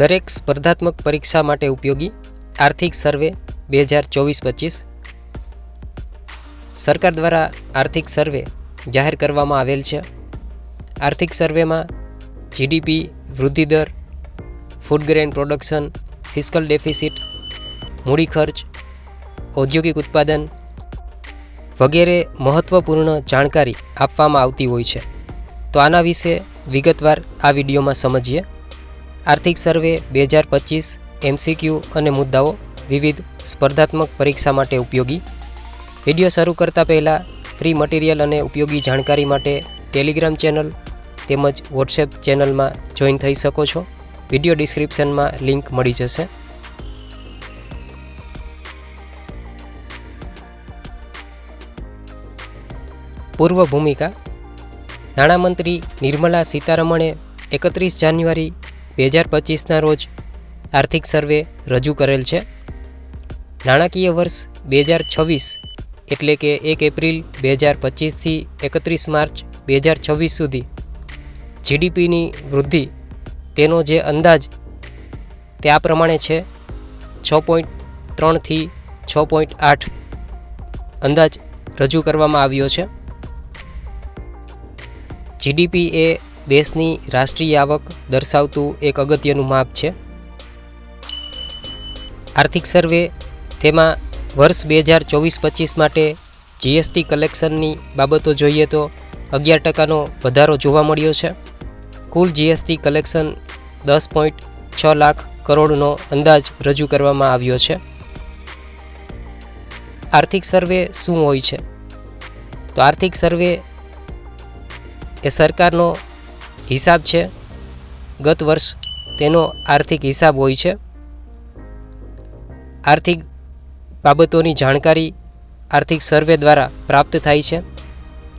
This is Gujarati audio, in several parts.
દરેક સ્પર્ધાત્મક પરીક્ષા માટે ઉપયોગી? આર્થિક સર્વે બે હજાર ચોવીસ પચીસ. સરકાર દ્વારા આર્થિક સર્વે જાહેર કરવામાં આવેલ છે. આર્થિક સર્વેમાં જીડીપી વૃદ્ધિ દર, food grain production, fiscal deficit, મૂડી ખર્ચ, ઔદ્યોગિક ઉત્પાદન વગેરે મહત્ત્વપૂર્ણ જાણકારી આપવામાં આવતી હોય છે. તો આના વિશે વિગતવાર આ વિડીયોમાં સમજીએ. આર્થિક સર્વે બે હજાર પચીસ, એમસીક્યુ અને મુદ્દાઓ વિવિધ સ્પર્ધાત્મક પરીક્ષા માટે ઉપયોગી. વીડિયો શરૂ કરતાં પહેલાં ફ્રી મટીરિયલ અને ઉપયોગી જાણકારી માટે ટેલિગ્રામ ચેનલ તેમજ વોટ્સએપ ચેનલમાં જોઈન થઈ શકો છો. વીડિયો ડિસ્ક્રિપ્શનમાં લિંક મળી જશે. પૂર્વ ભૂમિકા. નાણામંત્રી નિર્મલા સીતારમણે એકત્રીસ જાન્યુઆરી બે હજાર પચીસના રોજ આર્થિક સર્વે રજૂ કરેલ છે. નાણાકીય વર્ષ બે હજાર છવ્વીસ એટલે કે એક એપ્રિલ બે હજાર પચીસથી એકત્રીસ માર્ચ બે હજાર છવ્વીસ સુધી જીડીપીની વૃદ્ધિ તેનો જે અંદાજ તે આ પ્રમાણે છે. છ પોઈન્ટ ત્રણથી છ પોઈન્ટ આઠ અંદાજ રજૂ કરવામાં આવ્યો છે. જીડીપી એ દેશની રાષ્ટ્રીય આવક દર્શાવતું એક અગત્યનું માપ છે. આર્થિક સર્વે તેમાં વર્ષ બે હજાર ચોવીસ પચીસ માટે જીએસટી કલેક્શનની બાબતો જોઈએ તો અગિયાર ટકાનો વધારો જોવા મળ્યો છે. કુલ જીએસટી કલેક્શન દસ પોઈન્ટ છ લાખ કરોડનો અંદાજ રજૂ કરવામાં આવ્યો છે. આર્થિક સર્વે શું હોય છે? તો આર્થિક સર્વે એ સરકારનો હિસાબ છે. ગત વર્ષ તેનો આર્થિક હિસાબ હોય છે. આર્થિક બાબતોની જાણકારી આર્થિક સર્વે દ્વારા પ્રાપ્ત થાય છે.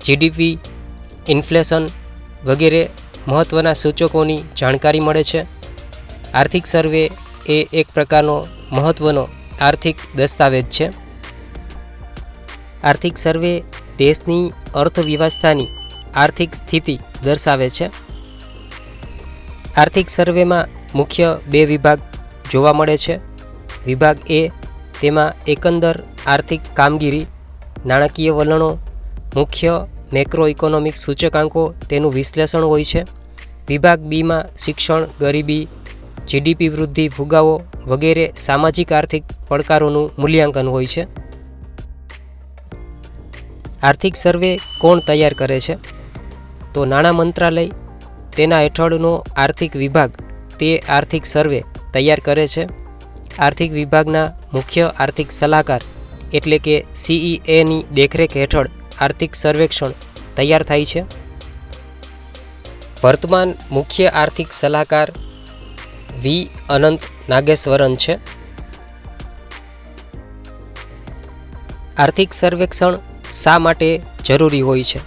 જીડીપી ઇન્ફ્લેશન વગેરે મહત્ત્વના સૂચકોની જાણકારી મળે છે. આર્થિક સર્વે એ એક પ્રકારનો મહત્ત્વનો આર્થિક દસ્તાવેજ છે. આર્થિક સર્વે દેશની અર્થવ્યવસ્થાની આર્થિક સ્થિતિ દર્શાવે છે. આર્થિક સર્વેમાં મુખ્ય બે વિભાગ જોવા મળે છે. વિભાગ એ તેમાં એકંદર આર્થિક કામગીરી, નાણાકીય વલણો, મુખ્ય મેક્રો ઇકોનોમિક સૂચકાંકો તેનું વિશ્લેષણ હોય છે. વિભાગ બીમાં શિક્ષણ, ગરીબી, જીડીપી વૃદ્ધિ, ફુગાવો વગેરે સામાજિક આર્થિક પડકારોનું મૂલ્યાંકન હોય છે. આર્થિક સર્વે કોણ તૈયાર કરે છે? તો નાણાં મંત્રાલય તેના હેઠળનો આર્થિક વિભાગ તે આર્થિક સર્વે તૈયાર કરે છે. આર્થિક વિભાગના મુખ્ય આર્થિક સલાહકાર એટલે કે સીઈએની દેખરેખ હેઠળ આર્થિક સર્વેક્ષણ તૈયાર થાય છે. વર્તમાન મુખ્ય આર્થિક સલાહકાર વી અનંત નાગેશ્વરન છે. આર્થિક સર્વેક્ષણ શા માટે જરૂરી હોય છે?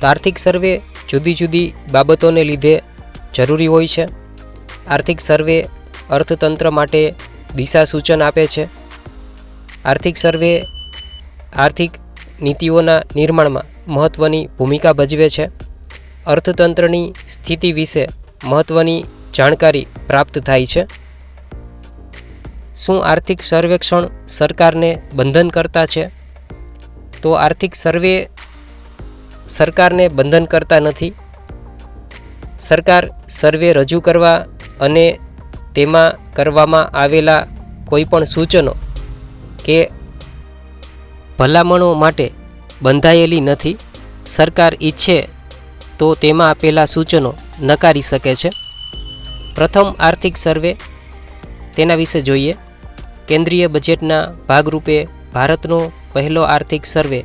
તો આર્થિક સર્વે જુદી જુદી બાબતોને લીધે જરૂરી હોય છે. આર્થિક સર્વે અર્થતંત્ર માટે દિશા સૂચન આપે છે. આર્થિક સર્વે આર્થિક નીતિઓના નિર્માણમાં મહત્ત્વની ભૂમિકા ભજવે છે. અર્થતંત્રની સ્થિતિ વિશે મહત્ત્વની જાણકારી પ્રાપ્ત થાય છે. શું આર્થિક સર્વેક્ષણ સરકારને બંધન કરતા છે? તો આર્થિક સર્વે સરકારને બંધન કરતા નથી. સરકાર સર્વે રજૂ કરવા અને તેમાં કરવામાં આવેલા કોઈપણ સૂચનો કે ભલામણો માટે બંધાયેલી નથી, સરકાર ઈચ્છે તો તેમાં આપેલા સૂચનો નકારી શકે છે. પ્રથમ આર્થિક સર્વે તેના વિશે જોઈએ. કેન્દ્રીય બજેટના ભાગરૂપે ભારતનો પહેલો આર્થિક સર્વે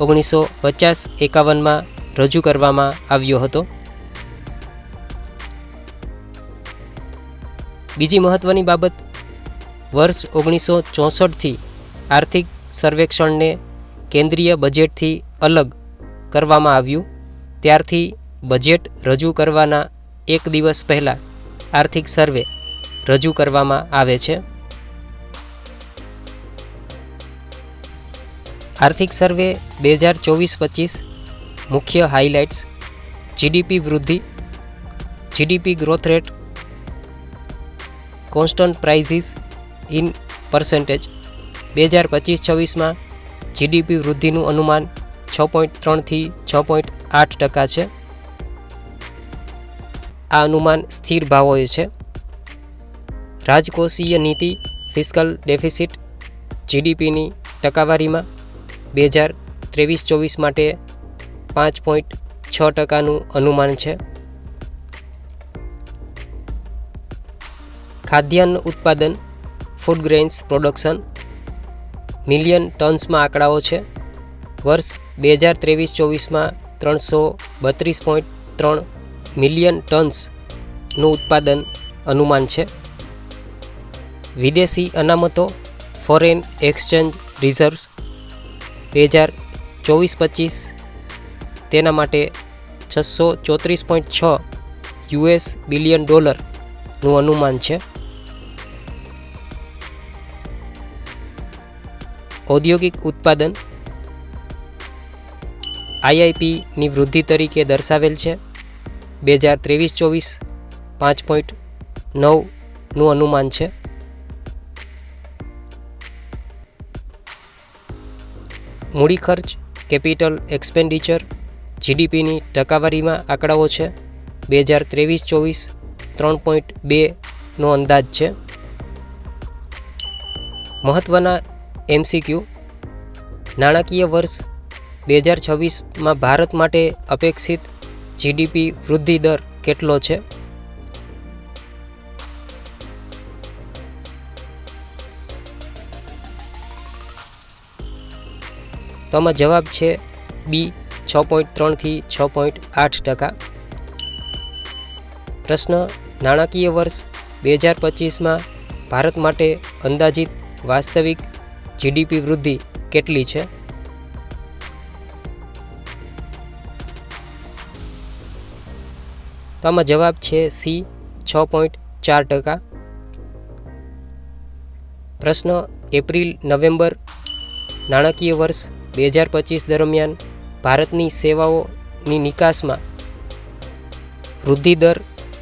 ઓગણીસો પચાસ એકાવનમાં રજૂ કરવામાં આવ્યો હતો. બીજી મહત્ત્વની બાબત, વર્ષ ઓગણીસો ચોસઠથી આર્થિક સર્વેક્ષણને કેન્દ્રીય બજેટથી અલગ કરવામાં આવ્યું. ત્યારથી બજેટ રજૂ કરવાના એક દિવસ પહેલાં આર્થિક સર્વે રજૂ કરવામાં આવે છે. આર્થિક સર્વે બે હજાર ચોવીસ પચીસ મુખ્ય હાઇલાઇટ્સ, જીડીપી વૃદ્ધિ, GDP growth rate constant prices in percentage બે હજાર પચીસ છવ્વીસમાં જીડીપી વૃદ્ધિનું અનુમાન છ પોઈન્ટ ત્રણથી છ પોઈન્ટ આઠ ટકા છે. આ અનુમાન સ્થિર ભાવોએ છે. રાજકોષીય નીતિ ફિસ્કલ ડેફિસિટ જીડીપીની ટકાવારીમાં બે હજાર ત્રેવીસ ચોવીસ માટે પાંચ પોઈન્ટ છ ટકાનું અનુમાન છે. ખાદ્યાન્ન ઉત્પાદન ફૂડ ગ્રેન્સ પ્રોડક્શન મિલિયન ટન્સમાં આંકડાઓ છે. વર્ષ બે હજાર ત્રેવીસ ચોવીસમાં ત્રણસો બત્રીસ પોઈન્ટ ત્રણ મિલિયન ટન્સનું ઉત્પાદન અનુમાન છે. વિદેશી અનામતો ફોરેન એક્સચેન્જ રિઝર્વ્સ બે હજાર ચોવીસ પચીસ. તેના માટે છસો ચોત્રીસ પોઈન્ટ છ યુએસ બિલિયન ડોલરનું અનુમાન છે. ઔદ્યોગિક ઉત્પાદન આઈઆઈપીની વૃદ્ધિ તરીકે દર્શાવેલ છે. બે હજાર ત્રેવીસ ચોવીસ પાંચ પોઈન્ટ નવનું અનુમાન છે. મૂડી ખર્ચ, કેપિટલ એક્સપેન્ડિચર, જીડીપીની ટકાવારીમાં આંકડાઓ છે. બે હજાર ત્રેવીસ ચોવીસ ત્રણ પોઈન્ટ બેનો અંદાજ છે. મહત્ત્વના એમસીક્યુ. નાણાકીય વર્ષ બે હજાર છવ્વીસમાં ભારત માટે અપેક્ષિત જીડીપી વૃદ્ધિ દર કેટલો છે? તો આમાં જવાબ છે બી, છ પોઈન્ટ ત્રણથી છ પોઈન્ટ આઠ ટકા. પ્રશ્ન, નાણાકીય વર્ષ બે હજાર પચીસમાં ભારત માટે અંદાજિત વાસ્તવિક જીડીપી વૃદ્ધિ કેટલી છે? તો આમાં જવાબ છે સી, છ પોઈન્ટ ચાર ટકા. પ્રશ્ન, એપ્રિલ, નવેમ્બર નાણાકીય વર્ષ બે હજાર પચીસ દરમિયાન ભારતની સેવાઓની નિકાસમાં વૃદ્ધિ દર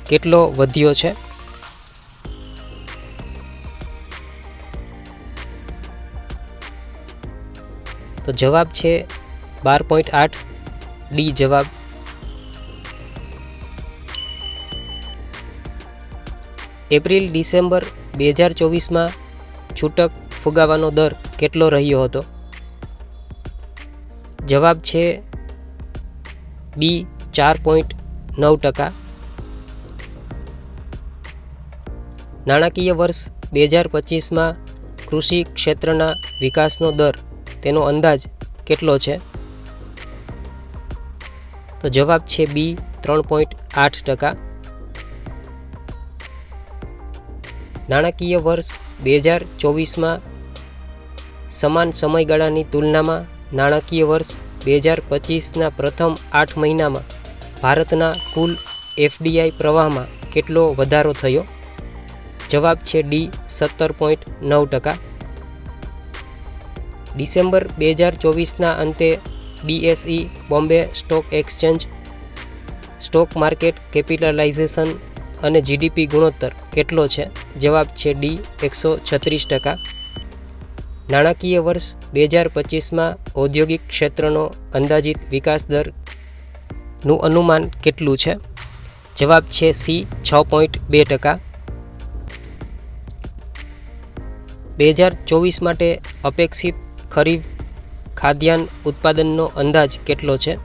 કેટલો વધ્યો છે? તો જવાબ છે બાર પોઈન્ટ આઠ ડી જવાબ. એપ્રિલ ડિસેમ્બર બે હજાર ચોવીસમાં છૂટક ફુગાવાનો દર કેટલો રહ્યો હતો? જવાબ છે બી, ચાર પોઈન્ટ નવ ટકા. નાણાકીય વર્ષ બે હજાર પચીસમાં કૃષિ ક્ષેત્રના વિકાસનો દર તેનો અંદાજ કેટલો છે? તો જવાબ છે બી, ત્રણ પોઈન્ટ આઠ ટકા. નાણાકીય વર્ષ બે હજાર ચોવીસમાં સમાન સમયગાળાની તુલનામાં નાણાકીય વર્ષ બે હજાર પચીસના પ્રથમ આઠ મહિનામાં ભારતના કુલ એફડીઆઈ પ્રવાહમાં કેટલો વધારો થયો? જવાબ છે ડી, સત્તર પોઈન્ટ નવ ટકા. ડિસેમ્બર બે હજાર ચોવીસના અંતે BSE Bombay stock exchange, stock market capitalization અને જીડીપી ગુણોત્તર કેટલો છે? જવાબ છે ડી, એકસો છત્રીસ ટકા. નાણાકીય વર્ષ બે હજાર પચીસમાં ઔદ્યોગિક ક્ષેત્રનો અંદાજિત વિકાસ દરનું અનુમાન કેટલું છે? જવાબ છે સી, છ પોઈન્ટ બે ટકા. બે હજાર ચોવીસ માટે અપેક્ષિત ખરીફ ખાદ્યાન્ન ઉત્પાદનનો અંદાજ કેટલો છે?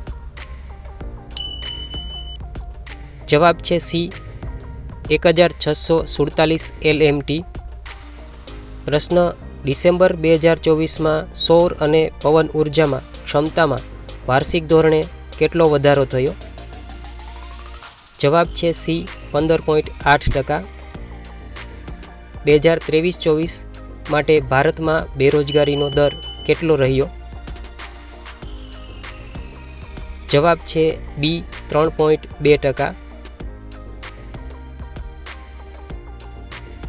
જવાબ છે સી, એક હજાર છસો સુડતાલીસ એલએમટી. પ્રશ્ન ડિસેમ્બર બે હજાર ચોવીસમાં સૌર અને પવન ઉર્જામાં ક્ષમતામાં વાર્ષિક ધોરણે કેટલો વધારો થયો? જવાબ છે સી, પંદર પોઈન્ટ આઠ ટકા. બે હજાર ત્રેવીસ ચોવીસ માટે ભારતમાં બેરોજગારીનો દર કેટલો રહ્યો? જવાબ છે બી, ત્રણ પોઈન્ટ બે ટકા.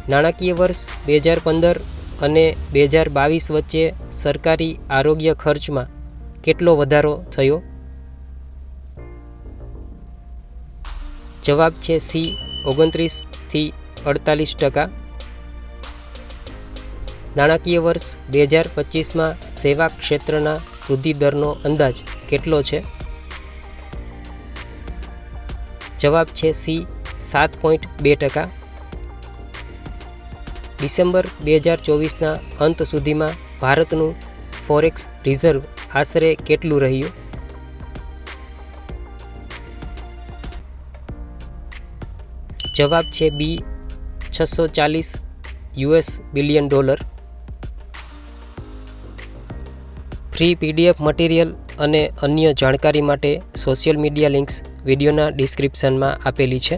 નાણાકીય વર્ષ બે હજાર પંદર અને બે હજાર બાવીસ વચ્ચે સરકારી આરોગ્ય ખર્ચમાં કેટલો વધારો થયો? જવાબ છે સી ઓગણત્રીસથી અડતાલીસ ટકા. નાણાકીય વર્ષ બે હજાર પચીસમાં સેવા ક્ષેત્રના વૃદ્ધિ દરનો અંદાજ કેટલો છે? જવાબ છે સી, સાત પોઈન્ટ બે ટકા. ડિસેમ્બર બે હજાર ચોવીસના અંત સુધીમાં ભારતનું ફોરેક્સ રિઝર્વ આશરે કેટલું રહ્યું? જવાબ છે બી, છસો ચાલીસ US billion dollar. Free PDF material અને અન્ય જાણકારી માટે સોશિયલ મીડિયા લિંક્સ વિડીયોના ડિસ્ક્રિપ્શનમાં આપેલી છે.